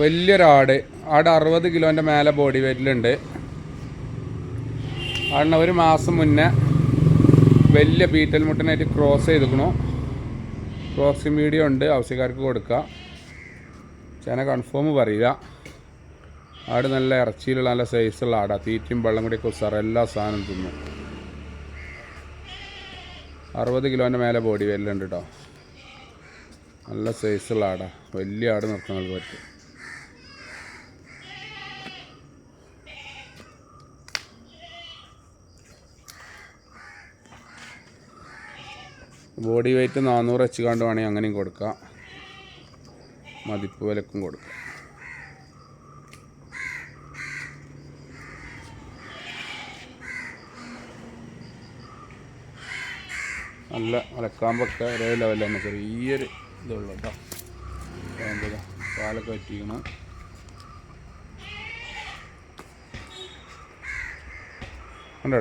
വലിയൊരു ആട് അറുപത് കിലോന്റെ മേലെ ബോഡി വെയിറ്റിലുണ്ട് ആടിന് ഒരു മാസം മുന്നേ വലിയ ബീറ്റൽ മുട്ടനായിട്ട് ക്രോസ് ചെയ്തിക്കണു. ക്രോസിംഗ് വീഡിയോ ഉണ്ട്. ആവശ്യക്കാർക്ക് കൊടുക്കുക ചേന കൺഫേം പറയുക. ആട് നല്ല ഇറച്ചിയിലുള്ള നല്ല സൈസുള്ള ആടാണ് തീറ്റയും വെള്ളം കൂടി കുസാറ്. എല്ലാ സാധനവും തിന്നും. അറുപത് കിലോന്റെ മേലെ ബോഡി വെല്ലുണ്ട് കേട്ടോ നല്ല സൈസുള്ള ആടാണ് വലിയ ആട് നിർത്തുന്നത് പറ്റും. ബോഡി വെയിറ്റ് നാനൂറ് വെച്ച് കണ്ട് വേണമെങ്കിൽ അങ്ങനെയും കൊടുക്കാം. മതിപ്പ് വിലക്കും കൊടുക്കാം. നല്ല അലക്കാമ്പൊക്കെ ഒരേ ലെവലിൽ തന്നെ ചെറിയൊരു ഇതുള്ളൂ കേട്ടോ പാലൊക്കെ വറ്റിക്കണം. കണ്ടോ?